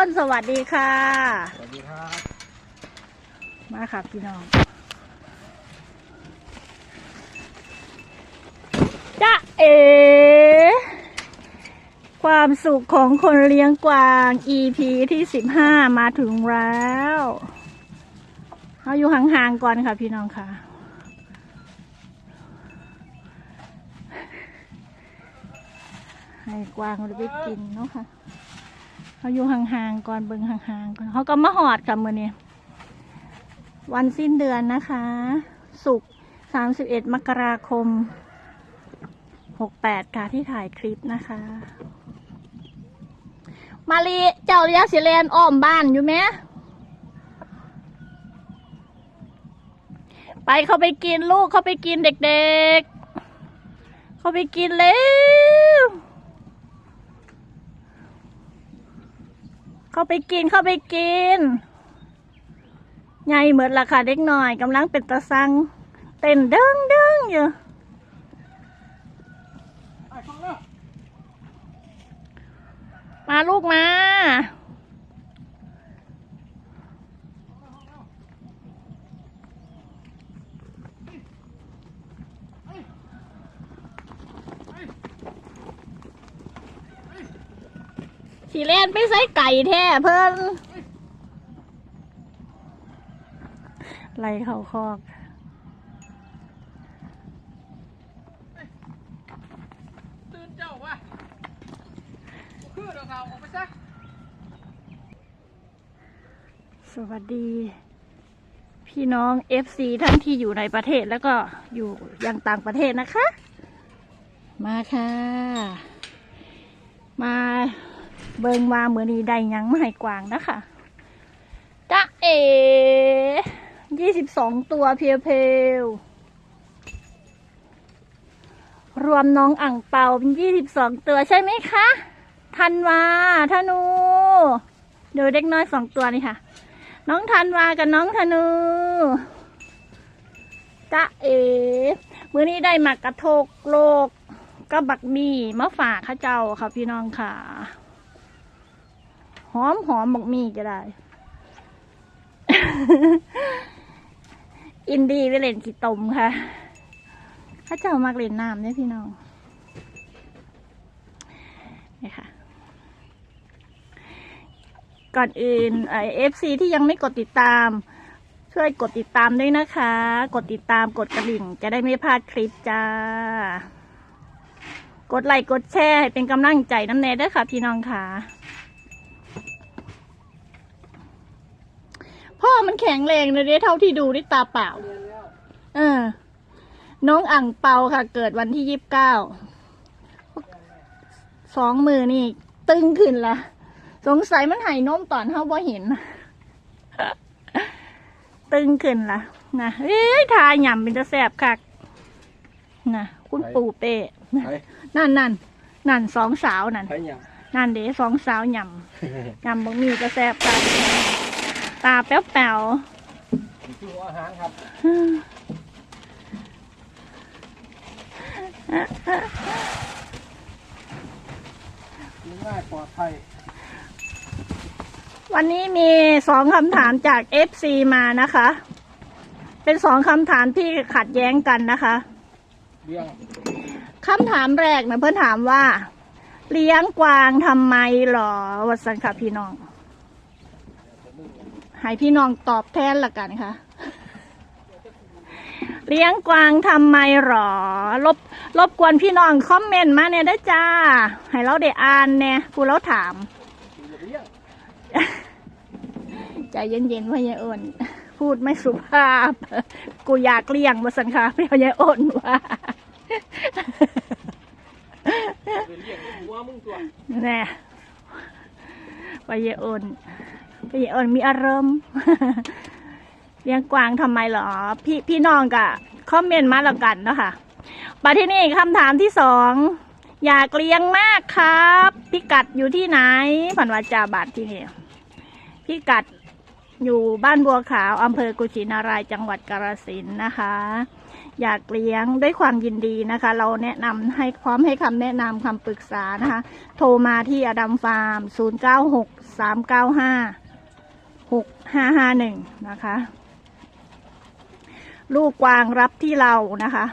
ต้นสวัสดีค่ะ สวัสดีครับ มาค่ะพี่น้องจ้าเอ ความสุขของคนเลี้ยงกวาง EP ที่สิบห้ามาถึงแล้วเอาอยู่ห่างๆก่อนค่ะพี่น้องค่ะให้กวางมันไปกินเนาะค่ะ เขาอยู่ห่างๆก่อนเบิ่งห่างๆก่อนเขาก็มาหอดค่ะมือนี้วันสิ้นเดือนนะคะศุกร์สามสิบเอ็ดมกราคมหกแปดค่ะที่ถ่ายคลิปนะคะ มาลีเจ้าเลี้ยงสิเลนอ้อมบ้านอยู่ไหมไปเขาไปกินลูกเขาไปกินเด็กๆ เขาไปกินเร็ว เข้าไปกินเข้าไปกินใหญ่เหมือนราคาเด็กหน่อยกำลังเป็นตะซัง เต้นเด้งเด้งอยู่มาลูกมา สีเล่นไปใส่ไก่แท้เพิ่นไล่เขาคอกตื่นเจ้าวะคือเดี๋ยวเขาออกไปซะสวัสดี พี่น้อง FC ทั้งที่อยู่ในประเทศแล้วก็อยู่ยังต่างประเทศนะคะ มาค่ะ มา เบิงมาเมือนี้ได้ยังไมาให้กวางนะคะจ้าเอยี่สิบสองตัวเพียวเพวรวมน้องอ่างเปาเป็นยี่สิบสองตัวใช่ไหมคะธันวาธนูเดี๋ยวเด็กน้อยสองตัวนี่ค่ะ น้องธันวากับน้องธนูจ้าเอมื้อนี้ได้หมักกระทกโลกก็บักมีมาฝากข้าเจ้าค่ะพี่น้องค่ะ อมหอมบักมีก็ได้ อินดี้ไปเล่นกีตมค่ะข้าเจ้ามักเล่นน้ำเนี่ยพี่น้องนี่ค่ะ ก่อนอื่นเอฟซีที่ยังไม่กดติดตาม ช่วยกดติดตามด้วยนะคะ กดติดตามกดกระดิ่ง จะได้ไม่พลาดคลิปจ้ากดไลค์กดแชร์ให้เป็นกำลังใจน้ำเนยด้วยค่ะ พี่น้องค่ะ พ่อมันแข็งแรงเลยเด้เท่าที่ดูด้วยตาเปล่าเรียนแล้วเออ น้องอ่างเปาค่ะ เกิดวันที่ยี่สิบเก้า สองมือนี่ ตึงขึ้นละสงสัยมันหายนมตอนเขาบ่เห็น ตึงขึ้นละนะเอ้ยทาหย่ำเป็นจะแสบคักนะคุณปู่เป้ไปนั่นนั่นนั่นสองสาวนั่น ไปยัง นั่นเด้สองสาวหย่ำหย่ำบะมีก็แสบคัก ตาแป๊วแป๋วคืออาหารครับกินง่ายปลอดภัยวันนี้มีสองคำถามจาก FC มานะคะ เป็นสองคำถามที่ขัดแย้งกันนะคะเลี้ยงคำถามแรกนะเพื่อนถามว่า เลี้ยงกวางทำไมหรอวัสันค่ะพี่น้อง ให้พี่น้องตอบแทนละกันค่ะ เลี้ยงกวางทำไมหรอ รบรบกวนพี่น้องคอมเมนต์มาเนี่ยได้อจ้า ให้เราได้อ่านเนี่ยกูเราถามเลี้ยงใจเย็นๆพ่อยายอ้นพูดไม่สุภาพ กูอยากเลี้ยงวัสันค่ะพี่ยายอ้นว่าเลี้ยงหัวมึงตัวแน่ไปเยอ่อน ไปเอ่อนมีอารมณ์เลี้ยงกวางทำไมเหรอ พี่พี่น้องกะคอมเมนต์มาแล้วกันเนาะค่ะมาที่นี่คำถามที่สองอยากเลี้ยงมากครับ พิกัดอยู่ที่ไหนผันวาจาบาทที่นี่พิกัดอยู่บ้านบัวขาวอำเภอกุชินารายจังหวัดกาฬสินนะคะ อยากเลี้ยงด้วยความยินดีนะคะ เราแนะนำให้พร้อมให้คำแนะนำคำปรึกษานะคะ โทรมาที่อดัมฟาร์ม 096 395 6551นะคะ ลูกกวางรับที่เรานะคะ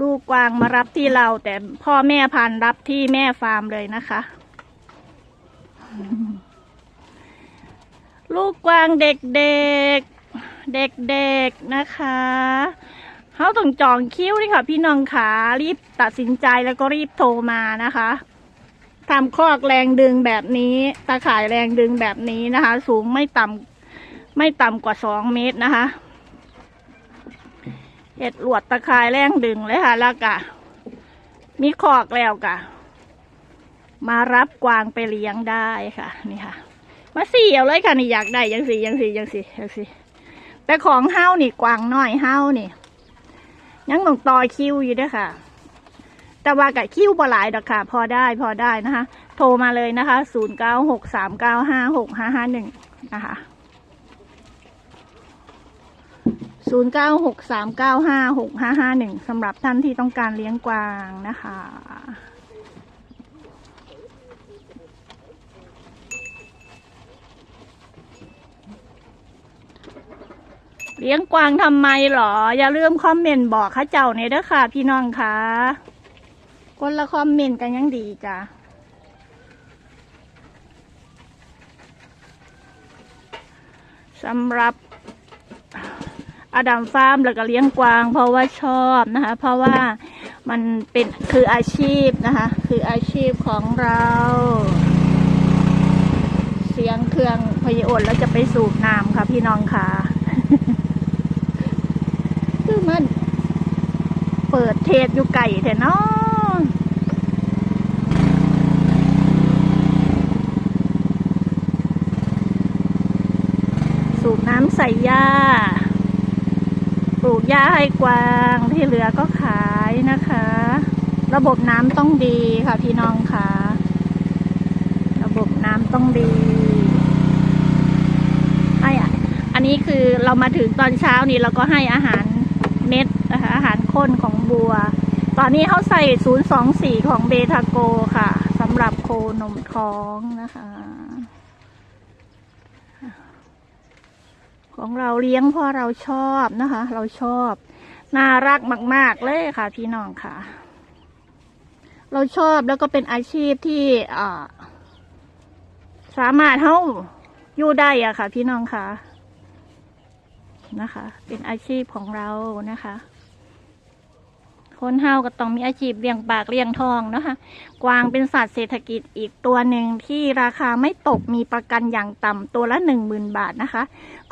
ลูกกวางมารับที่เรา แต่พ่อแม่พันรับที่แม่ฟาร์มเลยนะคะ ลูกกวางเด็กๆเด็กๆนะคะเขาต้องจองคิวเลยค่ะพี่น้องขารีบตัดสินใจแล้วก็รีบโทรมานะคะ ทำคอกแรงดึงแบบนี้ ตาข่ายแรงดึงแบบนี้นะคะ สูงไม่ต่ำไม่ต่ำกว่าสองเมตรนะคะเห็ดหลวดตะข่ายแรงดึงเลยค่ะแล้วก็มีคอกแล้วกะ มารับกวางไปเลี้ยงได้ค่ะ นี่ค่ะ มาสี่เอาเลยค่ะนี่อยากได้ยังสี่ยังสี่ยังสี่ยังสี่แต่ของเฮ้านี่กวางน้อยเฮ้านี่ ยังต้องต่อคิวอยู่ด้วยค่ะ แต่ว่ากับคิ้วบ่หลายดอกค่ะ พอได้พอได้นะคะ โทรมาเลยนะคะศูนย์เก้าหกสามเก้าห้าหกห้าห้าหนึ่งนะคะศูนย์เก้าหกสามเก้าห้าหกห้าห้าหนึ่งสำหรับท่านที่ต้องการเลี้ยงกวางนะคะเลี้ยงกวางทำไมหรอ อย่าลืมคอมเมนต์บอกข้าเจ้าเนี่ยเด้อค่ะ พี่น้องค่ะ คนละคอมเมนต์กันยังดีจ้ะสำหรับอดัมฟาร์มแล้วก็เลี้ยงกวาง เพราะว่าชอบนะคะ เพราะว่ามันเป็นคืออาชีพนะคะ คืออาชีพของเรา เสียงเครื่องพยาอนแล้วจะไปสูบน้ำค่ะพี่น้องค่ะคือมันเปิดเทศอยู่ไก่แท้เนาะ สูบน้ำใส่หญ้า ปลูกหญ้าให้กวางที่เหลือก็ขายนะคะ ระบบน้ำต้องดีค่ะพี่น้องค่ะ ระบบน้ำต้องดีให้อะอันนี้คือเรามาถึงตอนเช้านี้เราก็ให้อาหารเม็ดนะคะอาหารข้นของบัว ตอนนี้เขาใส่ 024 ของเบทาโกค่ะสำหรับโคนมท้องนะคะ ของเราเลี้ยงเพราะเราชอบนะคะ เราชอบ น่ารักมาก ๆ เลยค่ะพี่น้องค่ะ เราชอบแล้วก็เป็นอาชีพที่สามารถเฮาอยู่ได้อะค่ะ พี่น้องค่ะนะคะ เป็นอาชีพของเรานะคะ คนเฮาก็ต้องมีอาชีพเลี้ยงปากเลี้ยงทองนะคะกวางเป็นสัตว์เศรษฐกิจอีกตัวหนึ่งที่ราคาไม่ตกมีประกันอย่างต่ำตัวละหนึ่งหมื่นบาทนะคะ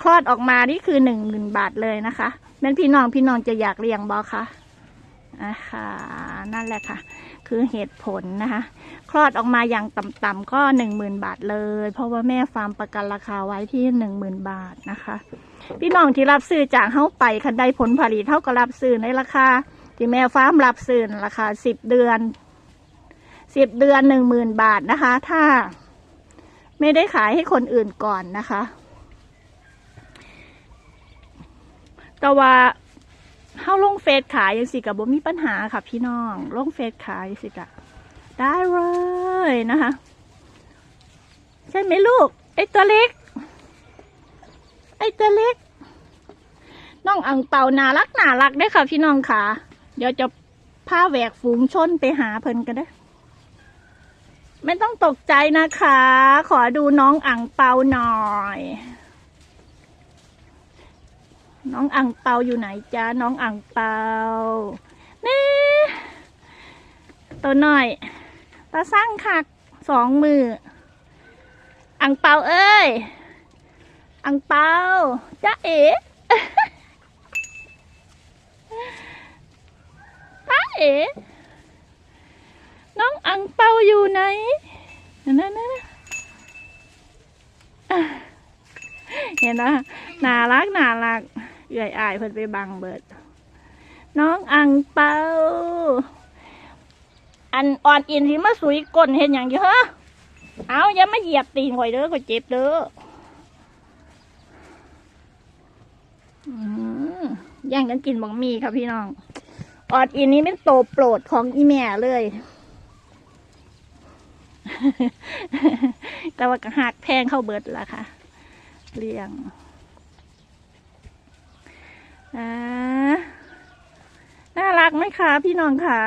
คลอดออกมานี่คือหนึ่งหมื่นบาทเลยนะคะเป็นพี่น้องพี่น้องจะอยากเลี้ยงบอคะนะคะนั่นแหละค่ะ คือเหตุผลนะคะ คลอดออกมาอย่างต่ำๆก็หนึ่งหมื่นบาทเลย เพราะว่าแม่ฟาร์มประกันราคาไว้ที่หนึ่งหมื่นบาทนะคะ พี่น้องที่รับซื้อจากเฮ้าไปคันใดผลผลิตเท่ากับรับซื้อในราคา ที่แม่ฟาร์มรับซื้อราคาสิบเดือนสิบเดือนหนึ่งหมื่นบาทนะคะ ถ้าไม่ได้ขายให้คนอื่นก่อนนะคะ แต่ว่าเฮาลงเฟซขายยังสิกับบ่มีปัญหาค่ะพี่น้องลงเฟซขายสิกะได้เลยนะคะ ใช่ไหมลูก ไอ้ตัวเล็ก ไอ้ตัวเล็ก น้องอังเปาน่ารักน่ารักได้ค่ะพี่น้องค่ะ เดี๋ยวจะพาแหวกฝูงชนไปหาเพิ่นกันได้ไม่ต้องตกใจนะคะ ขอดูน้องอังเปาหน่อย น้องอังเปาอยู่ไหนจ๊ะน้องอังเปา นี่ ตัวหน่อยตาสร้างคักสองมืออังเปาเอ้ยอังเปาจ้าเอ๋ จ้า เอ๋น้องอังเปาอยู่ไหนนั่นนั่นเห็นนะน่ารักน่ารักเอื่อยอายเพิ่นไปบังเบิด น้องอังเปา อันอ่อนอินที่มาสุยก้นเห็นอย่างอยู่ฮะเอาอย่ามาเหยียบตีนข่อยเด้อข่อยเจ็บเด้ออืมแย่งกันกินบังมีค่ะพี่น้อง ออดอินนี้เป็นโตโปรดของอีแม่เลย แต่ว่าก็หักแพงเข้าเบิดละค่ะ เลี้ยงอ่าน่ารักไหมคะ พี่น้องคะ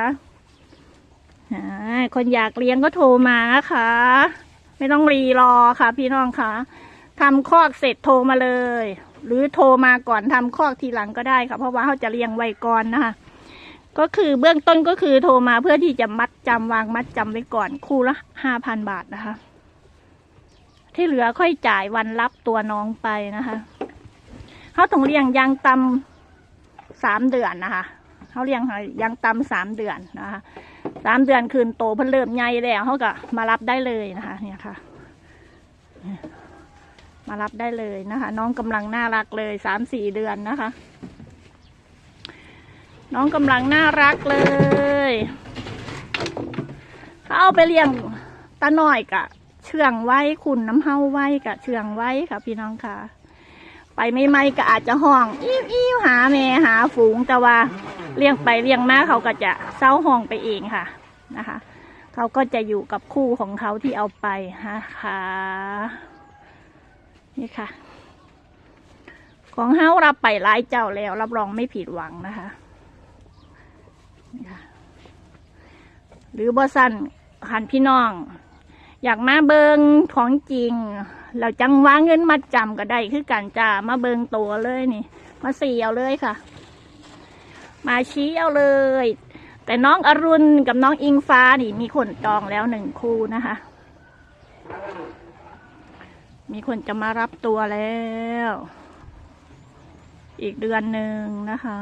อ่าคนอยากเลี้ยงก็โทรมานะคะ ไม่ต้องรีรอค่ะ พี่น้องคะทำคอกเสร็จโทรมาเลย หรือโทรมาก่อนทำคอกทีหลังก็ได้ค่ะ เพราะว่าเขาจะเลี้ยงไว้ก่อนนะคะ ก็คือเบื้องต้นก็คือโทรมาเพื่อที่จะมัดจำวางมัดจำไว้ก่อนคู่ละห้าพันบาทนะคะ ที่เหลือค่อยจ่ายวันรับตัวน้องไปนะคะเขาต้องเลี้ยงยางตำสามเดือนนะคะเขาเลี้ยงยางตำสามเดือนนะคะสามเดือนคืนโตเพิ่นเริ่มใหญ่แล้วเขาก็มารับได้เลยนะคะ เนี่ยค่ะ มารับได้เลยนะคะ น้องกำลังน่ารักเลยสามสี่เดือนนะคะ น้องกำลังน่ารักเลยถ้าเอาไปเลี้ยงตาหน่อยกะ เชื่องไว้คุณน้ำเฮาไว้กะ เชื่องไว้ค่ะพี่น้องค่ะ ไปไม่ไม่ก็อาจจะห้องอิ่วอิ่วหาแม่หาฝูงแต่ว่าเลี้ยงไปเลี้ยงมาเขาก็จะเศร้าห้องไปเองค่ะนะคะ เขาก็จะอยู่กับคู่ของเขาที่เอาไปนะคะนี่ค่ะ ของเฮารับไปหลายเจ้าแล้ว รับรองไม่ผิดหวังนะคะ หรือบอสันหันพี่น้อง อยากมาเบิงของจริง เราจังว่าเงินมาจำก็ได้คือกันจ้ามาเบิงตัวเลยนี่ มาเสี่เอาเลยค่ะ มาชี้เอาเลย แต่น้องอรุณกับน้องอิงฟ้านี่ มีคนจองแล้วหนึ่งคู่นะคะ มีคนจะมารับตัวแล้ว อีกเดือนหนึ่งนะคะ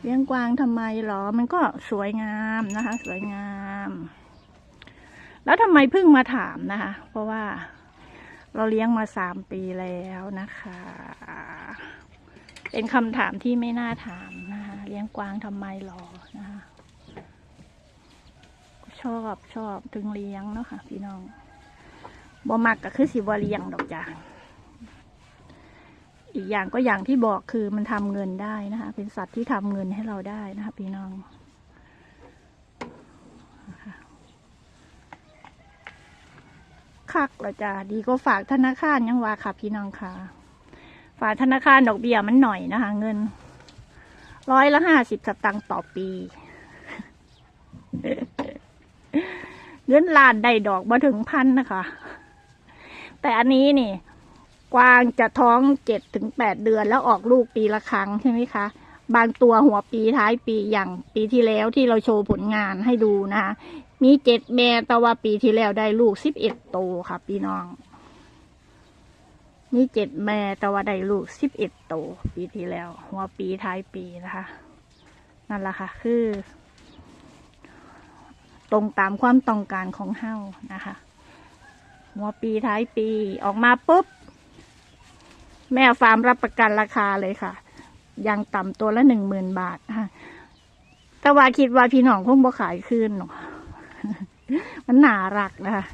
เลี้ยงกวางทำไมหรอ มันก็สวยงามนะคะ สวยงาม แล้วทำไมเพิ่งมาถามนะคะ เพราะว่าเราเลี้ยงมาสามปีแล้วนะคะ เป็นคำถามที่ไม่น่าถามนะคะ เลี้ยงกวางทำไมหรอนะคะชอบชอบถึงเลี้ยงเนาะค่ะพี่น้องบ่มักก็คือสิบ่เลี้ยงดอกจ้ะ อีกอย่างก็อย่างที่บอกคือมันทำเงินได้นะคะ เป็นสัตว์ที่ทำเงินให้เราได้นะคะพี่น้องคะคักเราจะดีก็ฝากธนาคารยังว่าค่ะ พี่น้องค่ะ ฝากธนาคารดอกเบี้ยมันหน่อยนะคะ เงินร้อยละห้าสิบสตางค์ต่อปี เงินล้านได้ดอกมาถึงพันนะคะ แต่อันนี้นี่ กวางจะท้องเจ็ดถึงแปดเดือนแล้วออกลูกปีละครั้งใช่ไหมคะ บางตัวหัวปีท้ายปีอย่างปีที่แล้วที่เราโชว์ผลงานให้ดูนะคะ มีเจ็ดแม่แต่ว่าปีที่แล้วได้ลูกสิบเอ็ดโตวค่ะพี่น้อง มีเจ็ดแม่แต่ว่าได้ลูกสิบเอ็ดโตวปีที่แล้ว หัวปีท้ายปีนะคะ นั่นแหละค่ะ คือ ตรงตามความต้องการของเฮ้านะคะหัวปีท้ายปีออกมาปุ๊บ แม่ฟาร์มรับประกันราคาเลยค่ะยังต่ำตัวละหนึ่งหมื่นบาทค่ะแต่ว่าคิดว่าพี่น้องคงบ่ขายคืนหรอกมันหนารักนะคะ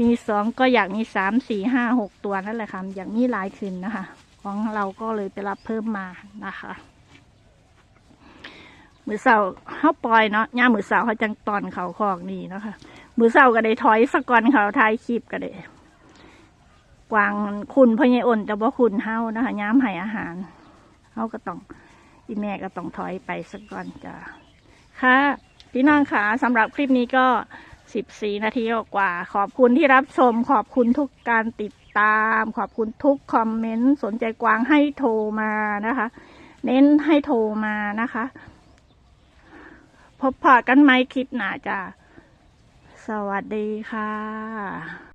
มีสองก็อยากมีสามสี่ห้าหกตัวนั่นแหละค่ะ อยากมีหลายคืนนะคะ ของเราก็เลยไปรับเพิ่มมานะคะมือเสาเขาปล่อยเนาะย่ามมือเสาเขาจังตอนเขาคอกนี่นะคะ มือเสาก็ได้ถอยสะก่อนเขาทายคลิปก็ได้ กวางคุณพญอ่นแต่ว่คุณเฮานะคะย้ำให้อาหารเฮาก็ต้องอีแม่ก็ต้องถอยไปสักก่อนจ้ะค่ะพี่น้องค่ะสำหรับคลิปนี้ก็สิบสี่นาทีกว่า ขอบคุณที่รับชม ขอบคุณทุกการติดตาม ขอบคุณทุกคอมเมนต์ สนใจกวางให้โทรมานะคะ เน้นให้โทรมานะคะ พบพอกันไหมคลิปหน้าจ้ะสวัสดีค่ะ